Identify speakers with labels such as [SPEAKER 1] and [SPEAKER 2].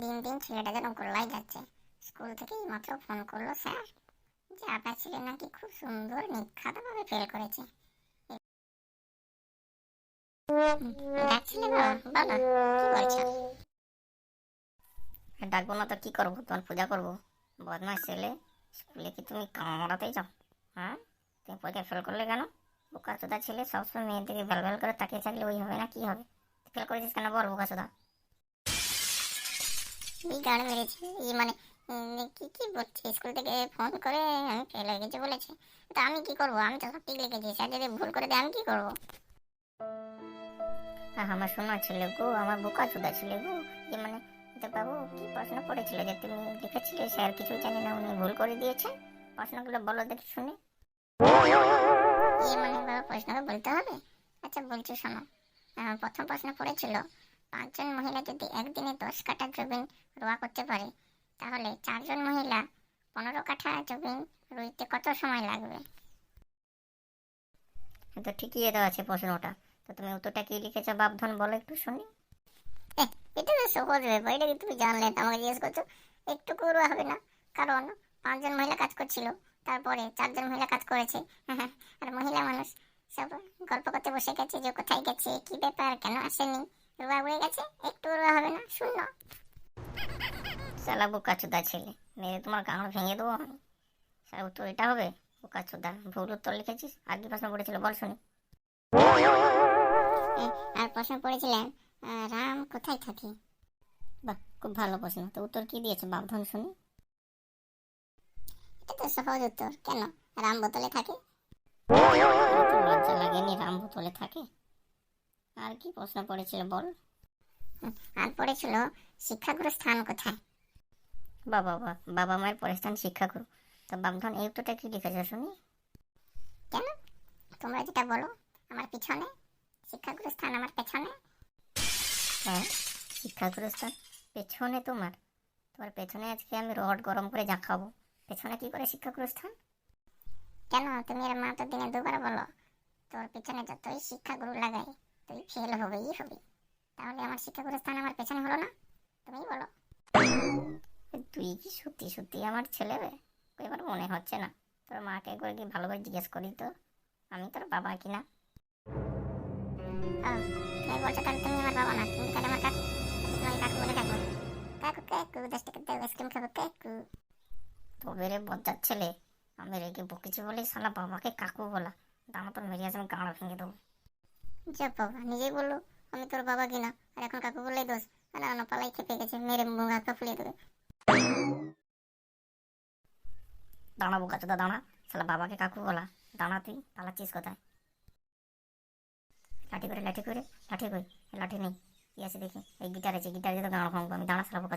[SPEAKER 1] দিন দিন ছেলেটা যেন গোল্লাই যাচ্ছে। স্কুল থেকে মাত্র ফোন করল, স্যার, যে আপনার ছেলে নাকি খুব সুন্দর, নিখাতভাবে ফেল করেছে।
[SPEAKER 2] ডাকবো না তো, কি করব? তোমার পূজা করব? বদমাস ছেলে, স্কুলে কি তুমি কামড়াতেই যাও? হ্যাঁ? তুমি পরীক্ষা ফেল করলে কেন? বোকা চোদা ছেলে সবসময় মেয়ের দিকে ভ্যাল করে তাকিয়ে থাকলে ওই হবে না, কি হবে? ফেল করেছিস কেন? বল বোকা
[SPEAKER 1] এই গান মেরেছে এই মানে কি কি বলছে? স্কুল থেকে ফোন করে আমি ফেল হয়ে গেছি বলেছে। তা আমি কি করব? আমি তো সব ঠিক লিখেছি স্যার যদি ভুল করে দেয় আমি কি করব?
[SPEAKER 2] আমার শোনা ছেলে গো আমার বোকা চোদা ছেলে গো। যে মানে তো বাবু কি প্রশ্ন করেছিল যে তুমি লিখেছিলে? স্যার কিছু জানি না উনি ভুল করে দিয়েছেন প্রশ্নগুলো বলো দেখি শুনি।
[SPEAKER 1] এই মানে বাবা প্রশ্নকে বলতে হবে? আচ্ছা বলছি শোনো। প্রথম প্রশ্ন পড়েছিল পাঁচজন মহিলা যদি একদিনে দশ কাঠা জমিন রোয়া করতে পারে তাহলে চারজন মহিলা পনেরো কাঠা জমিন রুইতে কত সময় লাগবে?
[SPEAKER 2] তো ঠিকই এটা আছে প্রশ্নটা। তো তুমি উত্তরটা কি লিখেছো বাপধন বলো একটু শুনি।
[SPEAKER 1] এটা তো সহজ ব্যাপার এটা কি তুমি জানলে? আমাকে জিজ্ঞেস করছ? একটু করবা হবে না। কারণ পাঁচজন মহিলা কাজ করছিল তারপরে চারজন মহিলা কাজ করেছে। আর মহিলা মানুষ সব গল্প করতে বসে গেছে যে কোথায় গেছে কি ব্যাপার কেন আসেনি? রুয়া উড়ে গেছে একটু রুয়া হবে না শূন্য।
[SPEAKER 2] সালা বোকা চোদা ছেলে মেরে তোমার গাঁড় ভেঙে দেবো আমি। স্যার উত্তর এটা হবে? বোকা চোদা ভুল উত্তর লিখেছিস? আর কি প্রশ্ন পড়েছিল বল শুনি।
[SPEAKER 1] আর প্রশ্ন পড়েছিলেন রাম কোথায় থাকে?
[SPEAKER 2] বাহ খুব ভালো প্রশ্ন। তো উত্তর কি দিয়েছে বাপধন শুনি?
[SPEAKER 1] এটা তো সহজ উত্তর কেন? রাম বোতলে থাকে?
[SPEAKER 2] লজ্জা লাগেনি রাম বোতলে থাকে? আর কি প্রশ্ন পড়েছিল বল?
[SPEAKER 1] আর পড়েছিল শিক্ষাগুরু স্থান কোথায়?
[SPEAKER 2] বাবা বাবা বাবা মায়ের পরিস্থান শিক্ষা করু তো বাপধন এই উত্তরটা কি লিখেছে শুনি?
[SPEAKER 1] কেন? তোমরা যেটা বলো আমার পিছনে শিক্ষাগুরু স্থান আমার পেছনে।
[SPEAKER 2] হ্যাঁ শিক্ষাগুরু স্থান পেছনে তোমার। তোমার পেছনে আজকে আমি রড গরম করে যা খাব। পেছনে কি করে শিক্ষাগুরু স্থান?
[SPEAKER 1] কেন? তুমি এর মা তো দিনে দুবার বলো। তোর পিছনে যতই শিক্ষাগুরু লাগাই তুই ফেল হবেই হবে। তাহলে আমার শিক্ষাগুরু স্থান আমার পেছনে হলো না? তুমি বলো।
[SPEAKER 2] তুই কি সত্যি সত্যি আমার ছেলে রে? এবার মনে হচ্ছে না। তোর মাকে করে কি ভালো করে জিজ্ঞেস করি তো? আমি তোর বাবা কিনা
[SPEAKER 1] তুমি বলছো তাহলে তুমি আমার বাবা না? তুমি তাহলে আমার কাকু? তোমার কাকু বলে ডাকবো কাকু কাকু দশ টাকা দেবো আইসক্রিম খাব কাকু।
[SPEAKER 2] তবে রে বজ্জার ছেলে আমি রেগে বকেছি বলে শালা বাবাকে কাকু বলা। দাম তোর মেরিয়ে আমি গাঁড়া ভেঙে দেবো।
[SPEAKER 1] যা বাবা, নিজেই বলল, আমি তোর বাবা কিনা? আর এখন কাকু বললেই দোষ। না না পালাই খেপে গেছে, মেরে মুখ হাত ফুলিয়ে দেবে।
[SPEAKER 2] দাঁড়া বোকা চোদা, দাঁড়া। শালা বাবাকে কাকু বলা। দাঁড়া তুই, পালাচ্ছিস কোথায়? লাঠি করে লাঠি করে, লাঠি কই? লাঠি নেই। কি আছে দেখি? এই গিটার আছে, গিটার দিয়ে তো গাঁড়া ভাঙবো আমি। দাঁড়া শালা বোকা